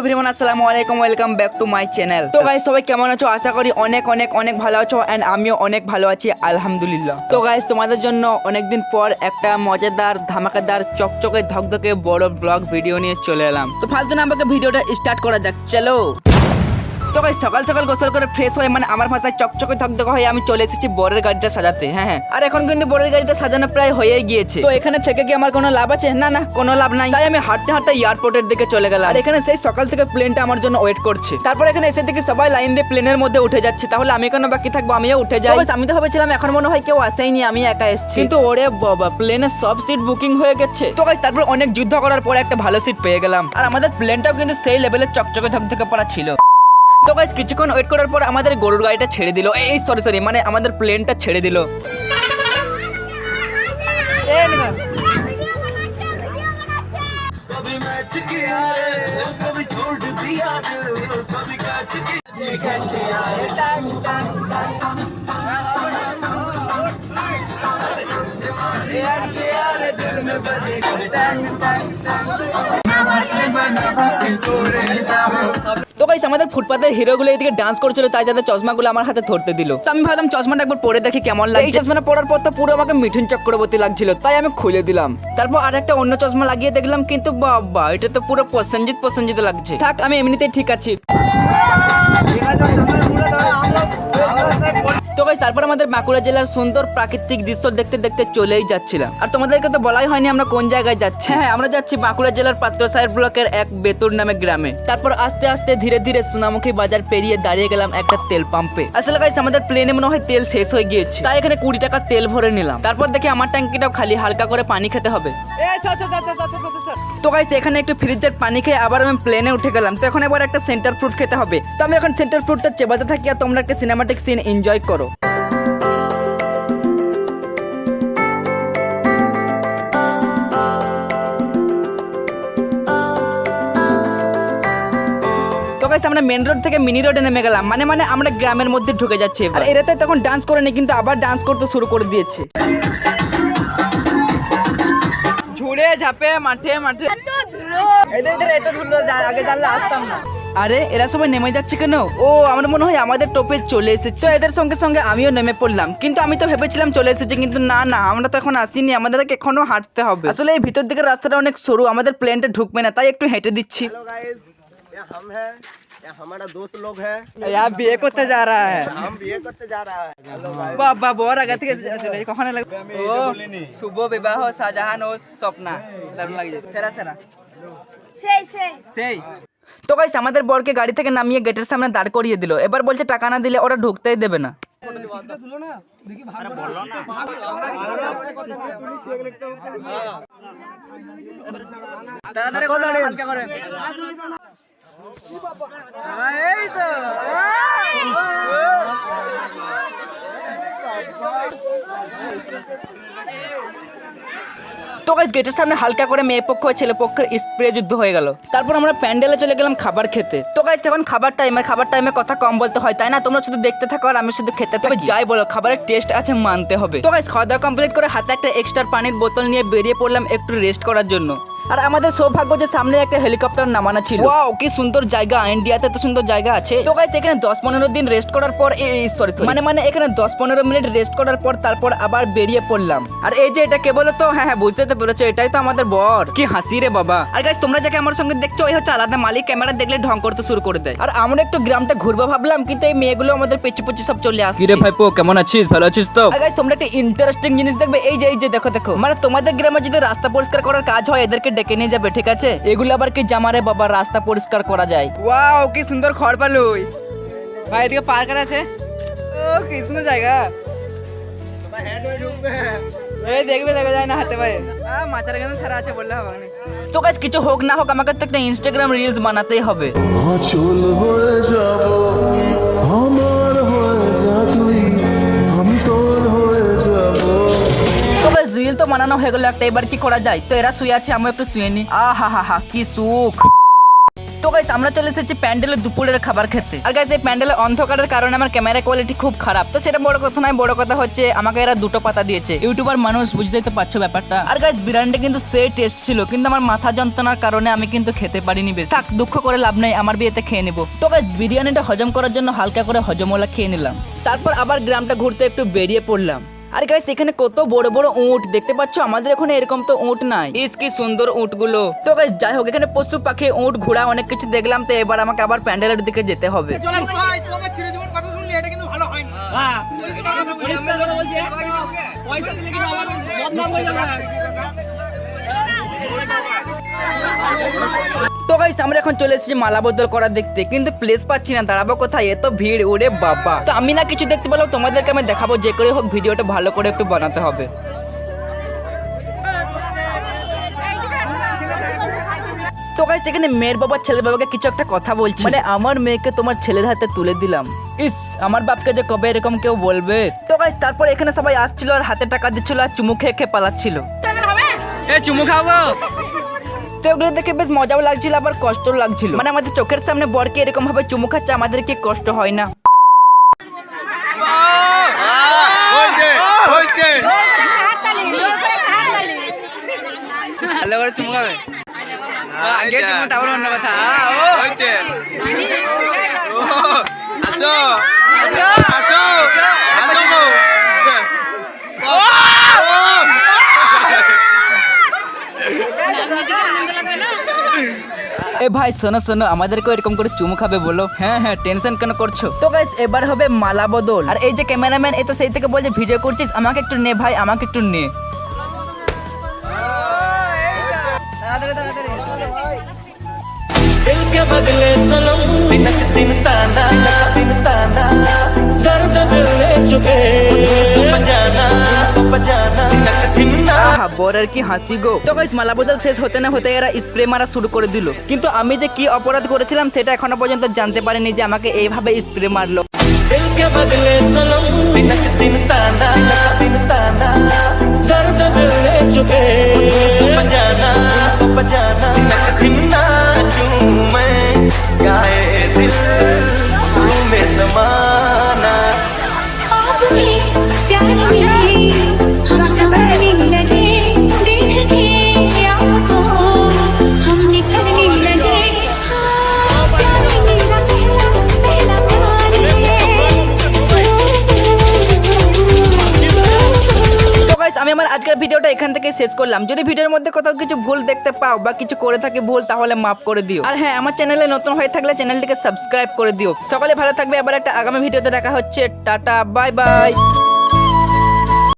Everyone আসসালামু আলাইকুম welcome back to my channel তো গাইস সবাই কেমন আছো? আশা করি অনেক অনেক অনেক ভালো আছো এন্ড আমিও অনেক ভালো আছি, আলহামদুলিল্লাহ। তো গাইস তোমাদের জন্য অনেকদিন পর একটা মজাদার, ধামাকাদার, চকচকে, ধকধকে, বড় ব্লগ ভিডিও নিয়ে চলে এলাম। তো ফালতু না আমাকে ভিডিওটা স্টার্ট করা যাক, চলো। গাইস সকাল সকাল গোসল করে ফ্রেশ হয়ে মানে আমার ভাষায় চকচকে ধকধকে হয়ে আমি চলে এসেছি বরের গাড়িটা সাজাতে হ্যাঁ হ্যাঁ। আর এখন কিন্তু বরের গাড়িটা সাজানো প্রায় হয়ে গিয়েছে। তো এখানে থেকে কি আমার কোনো লাভ আছে? না না কোনো লাভ নাই। তাই আমি হাঁটতে হাঁটতে এয়ারপোর্টের দিকে চলে গেলাম। আর এখানে সেই সকাল থেকে প্লেনটা আমার জন্য ওয়েট করছে। তারপর এখানে এসে থেকে সবাই লাইন দিয়ে প্লেনের মধ্যে উঠে যাচ্ছে। তাহলে আমি কেন বাকি থাকব? আমিও উঠে যাই। আমি তো ভেবেছিলাম এখন মনে হয় কেউ আসেইনি আমি একা এসেছি। কিন্তু ওরে বাবা প্লেনের সব সিট বুকিং হয়ে গেছে। তো তারপর অনেক যুদ্ধ করার পরে একটা ভালো সিট পেয়ে গেলাম। আর আমাদের প্লেনটাও কিন্তু সেই লেভেলের চকচকে ধকধকে পড়া ছিল। তো গাইজ কিছুক্ষণ ওয়েট করার পর আমাদের গরুর গাড়িটা ছেড়ে দিল। এই সরি সরি মানে আমাদের প্লেনটা ছেড়ে দিল। আমাদের ফুটপাতের হিরোগুলো এদিকে ডান্স করছিল তাই তাদের চশমাগুলো আমার হাতে ধরতে দিল। তো আমি ভাবলাম চশমাটা একবার পরে দেখি কেমন লাগে এই চশমাটা পরার পর তো পুরো আমাকে মিঠুন চক্রবর্তী লাগছিল তাই আমি খুলে দিলাম। তারপর আর একটা অন্য চশমা লাগিয়ে দেখলাম কিন্তু বাবা এটা তো পুরো প্রসেনজিৎ প্রসেনজিৎ লাগছে। থাক আমি এমনিতেই ঠিক আছি। তো গাইস তারপর আমাদের বাঁকুড়া জেলার সুন্দর প্রাকৃতিক দৃশ্য দেখতে দেখতে চলেই যাচ্ছিলাম। আর তোমাদেরকে তো বলাই হয়নি আমরা কোন জায়গায় যাচ্ছি। হ্যাঁ আমরা যাচ্ছি বাঁকুড়া জেলার পাত্রসাহের ব্লকের এক বেতুর নামে গ্রামে। তারপর আস্তে আস্তে ধীরে ধীরে সোনামুখী বাজার পেরিয়ে দাঁড়িয়ে গেলাম একটা তেল পাম্পে। আসলে গাইস আমাদের প্লেনে মনে হয় তেল শেষ হয়ে গিয়েছে। তাই এখানে কুড়ি টাকা তেল ভরে নিলাম। তারপর দেখি আমার ট্যাঙ্কিটাও খালি হালকা করে পানি খেতে হবে। তো গাইস এখানে একটু ফ্রিজের পানি খেয়ে আবার আমি প্লেনে উঠে গেলাম। তো এখন এবার একটা সেন্টার ফ্রুট খেতে হবে। তো আমি এখন সেন্টার ফ্রুটটা চেবাতে থাকি আর তোমরা একটা সিনেমাটিক সিন এনজয় করো। আমরা মেন রোড থেকে মিনি রোডে নেমে গেলাম। মানে মানে আমরা গ্রামের মধ্যে ঢুকে যাচ্ছি আর এরাতে তখন ডান্স করে নি, কিন্তু আবার ডান্স করতে শুরু করে দিয়েছে। ঝুড়ে ঝাপে মাঠে মাঠে। এদের এদের এত ধুলো আগে জানলে আসতাম না। আরে এরা সবাই নেমে যাচ্ছে কেন ও আমার মনে হয় আমাদের টোপে চলে এসেছে তো এদের সঙ্গে সঙ্গে আমিও নেমে পড়লাম কিন্তু আমি তো ভেবেছিলাম চলে এসেছে কিন্তু না না আমরা তো এখন আসিনি আমাদেরকে এখনো হাঁটতে হবে আসলে এই ভিতর দিকের রাস্তাটা অনেক সরু আমাদের প্লেনটা ঢুকবে না তাই একটু হেঁটে দিচ্ছি हेलो गाइस ये हम हैं ये हमारा दोस्त लोग हैं ইয়ার বিয়ে করতে যা রা হ্যায় हम बीए करते जा रहा है हेलो गाइस বাবা বর আগে থেকে চলে এই কখন লাগবে ও শুভ বিবাহ শাহজাহান ও স্বপ্না দারুণ লাগে সেরা সেরা সেই সেই সেই তো গাইস আমাদের বরকে গাড়ি থেকে নামিয়ে গেটের সামনে দাঁড় করিয়ে দিল। এবার বলছে, টাকা না দিলে ওরা ঢুকতেই দেবে না। তো গাছ গেটের সামনে হালকা করে মেয়ে পক্ষ ছেলে পক্ষের স্প্রে যুদ্ধ হয়ে গেল। তারপর আমরা প্যান্ডেলে চলে গেলাম খাবার খেতে। তো গাছ এখন খাবার টাইমে খাবার টাইমে কথা কম বলতে হয়, তাই না? তোমরা শুধু দেখতে থাকো আর আমি শুধু খেতে তবে যাই বলো, খাবারের টেস্ট আছে মানতে হবে। তো গাছ খাওয়া দাওয়া কমপ্লিট করে হাতে একটা এক্সট্রা পানির বোতল নিয়ে বেরিয়ে পড়লাম একটু রেস্ট করার জন্য। আর আমাদের সৌভাগ্য যে সামনে একটা হেলিকপ্টার নামানো ছিল। ওয়াও কি সুন্দর জায়গা ইন্ডিয়াতে তো সুন্দর জায়গা আছে। তো গাইস এখানে 10 15 দিন রেস্ট করার পর এই সরি মানে মানে এখানে 10 15 মিনিট রেস্ট করার পর তারপর আবার বেরিয়ে পড়লাম। আর এই যে এটা কে বলো তো হ্যাঁ হ্যাঁ বুঝতে তো পেরেছ এটাই তো আমাদের বর। কি হাসি রে বাবা। আর গাইস তোমরা যাকে আমার সঙ্গে দেখছ এই হচ্ছে আলাদা মালিক ক্যামেরা দেখলে ঢং করতে শুরু করে দেয়। আর আমরা একটু গ্রামটা ঘুরবো ভাবলাম কিন্তু এই মেয়েগুলো আমাদের পেছু পেছু সব চলে আসছে। কিরে ভাইপো কেমন আছিস? ভালো আছিস তো? আর গাইস তোমরা একটা ইন্টারেস্টিং জিনিস দেখবে এই যে এই যে দেখো দেখো। মানে তোমাদের গ্রামে যদি রাস্তা পরিষ্কার করার কাজ হয় এদেরকে ডেকে নিয়ে যাবে ঠিক আছে? এগুলো আবার কি জামারে বাবা রাস্তা পরিষ্কার করা যায়? ওয়াও কি সুন্দর খড় পালুই। ভাই এদিকে পার্কার আছে? ও কি সুন্দর জায়গা। এই দেখবে দেখা না হাতে ভাই। মাচার ছাড়া আছে বললে হবে কাজ কিছু হোক না হোক আমাকে তো একটা ইনস্টাগ্রাম রিলস বানাতেই হবে। রিল তো বানানো হয়ে গেল একটা, এবার কি করা যায়? তো এরা শুয়ে আছে আমি একটু শুয়ে নি। আহা হা হা কি সুখ। তো গাইস আমরা চলে এসেছি প্যান্ডেলে দুপুরের খাবার খেতে। আর গাইস এই প্যান্ডেলে অন্ধকারের কারণে আমার ক্যামেরা কোয়ালিটি খুব খারাপ। তো সেটা বড় কথা নয়, বড় কথা হচ্ছে আমাকে এরা দুটো পাতা দিয়েছে। ইউটিউবার মানুষ, বুঝতেই তো পারছ ব্যাপারটা। আর গাইস বিরিয়ানিটা কিন্তু সে টেস্ট ছিল, কিন্তু আমার মাথা যন্ত্রণার কারণে আমি কিন্তু খেতে পারিনি বেশ। থাক, দুঃখ করে লাভ নাই, আমার বিয়েতে খেয়ে নেব। তো গাইস বিরিয়ানিটা হজম করার জন্য হালকা করে হজমওয়ালা খেয়ে নিলাম। তারপর আবার গ্রামটা ঘুরতে একটু বেরিয়ে পড়লাম। আর গাইস এখানে কত বড় বড় উঁট দেখতে পাচ্ছ? আমাদের এখানে এরকম তো উঁট নাই। ইস কি সুন্দর উঁটগুলো তো গাইস যাই হোক এখানে পশু পাখি উঁট ঘোড়া অনেক কিছু দেখলাম তো এবার আমাকে আবার প্যান্ডেলের দিকে যেতে হবে। গাইস আমরা এখন চলে এসেছি মালা বদল করা দেখতে। কিন্তু প্লেস পাচ্ছি না, দাঁড়াবো কোথায়? এত ভিড়, ওরে বাবা। তো আমি না কিছু দেখতে পেলাম, তোমাদেরকে আমি দেখাবো, যে করে হোক ভিডিওটা ভালো করে একটু বানাতে হবে। তো গাইস এখানে মেয়ের বাবা ছেলের বাবাকে কিছু একটা কথা বলছি। মানে আমার মেয়েকে তোমার ছেলের হাতে তুলে দিলাম। ইস, আমার বাপকে যে কবে এরকম কেউ বলবে? তো গাইস তারপর এখানে সবাই আসছিল আর হাতে টাকা দিচ্ছিল আর চুমু খেয়ে খেয়ে পালাচ্ছিল। তো ওগুলো দেখে বেশ মজাও লাগছিল আবার কষ্টও লাগছিল। মানে আমাদের চোখের সামনে বরকে এরকম ভাবে চুমু খাচ্ছে আমাদের কি কষ্ট হয় না? ভালো করে চুমু খাবে। আগে চুমু তারপর অন্য কথা। এ ভাই, শোনো শোনো, আমাদেরকে এরকম করে চুমু খাবে বলো। হ্যাঁ হ্যাঁ টেনশন কেন করছ? তো গাইস এবার হবে মালা বদল। আর এই যে ক্যামেরাম্যান, এ তো সেই থেকে বলছে, ভিডিও করছিস, আমাকে একটু নে ভাই, আমাকে একটু নে। দিল কে বদলে সনম দিন তানা বরের কি হাসি গো তো গাইস মালা বদল শেষ হতে না হতে এরা স্প্রে মারা শুরু করে দিল কিন্তু আমি যে কি অপরাধ করেছিলাম সেটা এখনো পর্যন্ত জানতে পারিনি যে আমাকে এইভাবে স্প্রে মারলো दिल के बदले सनम बिनक दिन ताना दिन ताना दर्द दिल ले चुके बजाना बजाना बिनक दिन ना আজকের ভিডিওটা এখান থেকে শেষ করলাম। যদি ভিডিওর মধ্যে কোথাও কিছু ভুল দেখতে পাও বা কিছু করে থাকে ভুল, তাহলে মাফ করে দিও। আর হ্যাঁ আমার চ্যানেলে নতুন হয়ে থাকলে চ্যানেলটিকে সাবস্ক্রাইব করে দিও। সকলে ভালো থাকবে, আবার একটা আগামী ভিডিওতে দেখা হচ্ছে। Tata, bye bye.